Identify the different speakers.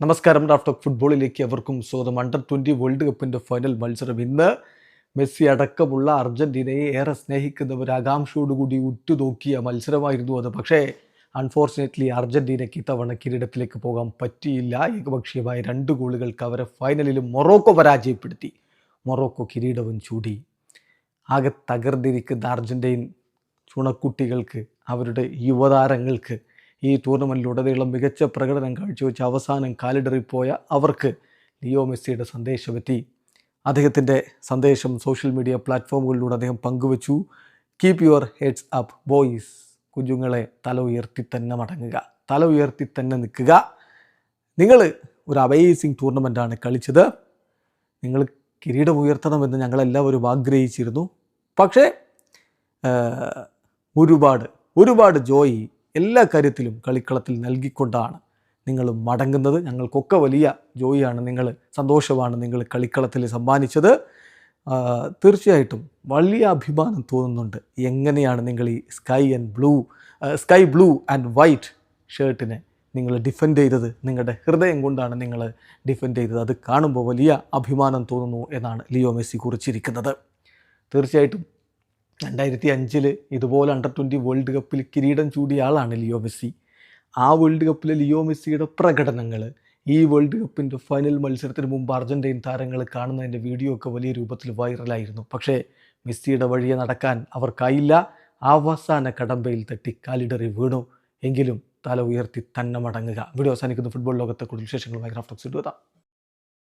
Speaker 1: നമസ്കാരം റാഫ്റ്റോക്ക് ഫുട്ബോളിലേക്ക് അവർക്കും സ്വാഗതം. അണ്ടർ ട്വന്റി വേൾഡ് കപ്പിന്റെ ഫൈനൽ മത്സരം ഇന്ന് മെസ്സി അടക്കമുള്ള അർജന്റീനയെ ഏറെ സ്നേഹിക്കുന്നവർ ആകാംക്ഷയോടുകൂടി ഉറ്റുനോക്കിയ മത്സരമായിരുന്നു അത്. പക്ഷേ അൺഫോർച്ചുനേറ്റ്ലി അർജന്റീനയ്ക്ക് ഇത്തവണ കിരീടത്തിലേക്ക് പോകാൻ പറ്റിയില്ല. ഏകപക്ഷീയമായ രണ്ട് ഗോളുകൾക്ക് അവരെ ഫൈനലിലും മൊറോക്കോ പരാജയപ്പെടുത്തി. മൊറോക്കോ കിരീടവും ചൂടി. ആകെ തകർന്നിരിക്കുന്ന അർജന്റീൻ ചുണക്കുട്ടികൾക്ക് അവരുടെ യുവതാരങ്ങൾക്ക് ഈ ടൂർണമെന്റിലുടനീളം മികച്ച പ്രകടനം കാഴ്ചവെച്ച് അവസാനം കാലിടറിപ്പോയ അവർക്ക് ലിയോ മെസ്സിയുടെ സന്ദേശമെത്തി. അദ്ദേഹത്തിന്റെ സന്ദേശം സോഷ്യൽ മീഡിയ പ്ലാറ്റ്ഫോമുകളിലൂടെ അദ്ദേഹം പങ്കുവച്ചു. Keep your heads up boys കുഞ്ഞുങ്ങളെ തല ഉയർത്തി തന്നെ മടങ്ങുക. തല ഉയർത്തി തന്നെ നിൽക്കുക. നിങ്ങൾ ഒരു അമേസിങ് ടൂർണമെന്റാണ് കളിച്ചത്. നിങ്ങൾ കിരീടം ഉയർത്തണമെന്ന് ഞങ്ങളെല്ലാവരും ആഗ്രഹിച്ചിരുന്നു. പക്ഷേ ഒരുപാട് ഒരുപാട് ജോയി എല്ലാ കാര്യത്തിലും കളിക്കളത്തിൽ നൽകിക്കൊണ്ടാണ് നിങ്ങൾ മടങ്ങുന്നത്. ഞങ്ങൾക്കൊക്കെ വലിയ ജോയിയാണ് നിങ്ങൾ സന്തോഷമാണ് നിങ്ങൾ കളിക്കളത്തിൽ സമ്മാനിച്ചത്. തീർച്ചയായിട്ടും വലിയ അഭിമാനം തോന്നുന്നുണ്ട്. എങ്ങനെയാണ് നിങ്ങൾ ഈ sky and blue sky blue and white ഷർട്ടിനെ നിങ്ങൾ ഡിഫെൻഡ് ചെയ്തത്? നിങ്ങളുടെ ഹൃദയം കൊണ്ടാണ് നിങ്ങൾ ഡിഫെൻഡ് ചെയ്തത്. അത് കാണുമ്പോൾ വലിയ അഭിമാനം തോന്നുന്നു എന്നാണ് ലിയോ മെസ്സി കുറിച്ചിരിക്കുന്നത്. തീർച്ചയായിട്ടും രണ്ടായിരത്തി അഞ്ചിൽ ഇതുപോലെ അണ്ടർ ട്വന്റി വേൾഡ് കപ്പിൽ കിരീടം ചൂടിയ ആളാണ് ലിയോ മെസ്സി. ആ വേൾഡ് കപ്പിലെ ലിയോ മെസ്സിയുടെ പ്രകടനങ്ങൾ ഈ വേൾഡ് കപ്പിന്റെ ഫൈനൽ മത്സരത്തിന് മുമ്പ് അർജന്റീൻ താരങ്ങൾ കാണുന്നതിന്റെ വീഡിയോ ഒക്കെ വലിയ രൂപത്തിൽ വൈറലായിരുന്നു പക്ഷേ മെസ്സിയുടെ വഴിയെ നടക്കാൻ അവർക്കായില്ല അവസാന കടമ്പയിൽ തട്ടി കാലിടറി വീണു. എങ്കിലും തല ഉയർത്തി തന്നെ മടങ്ങുക. വീഡിയോ അവസാനിക്കുന്ന. ഫുട്ബോൾ ലോകത്തെ കൂടുതൽ വിശേഷങ്ങളുമായി ഗ്രാഫ്റ്റോക്സ് ഇടുക.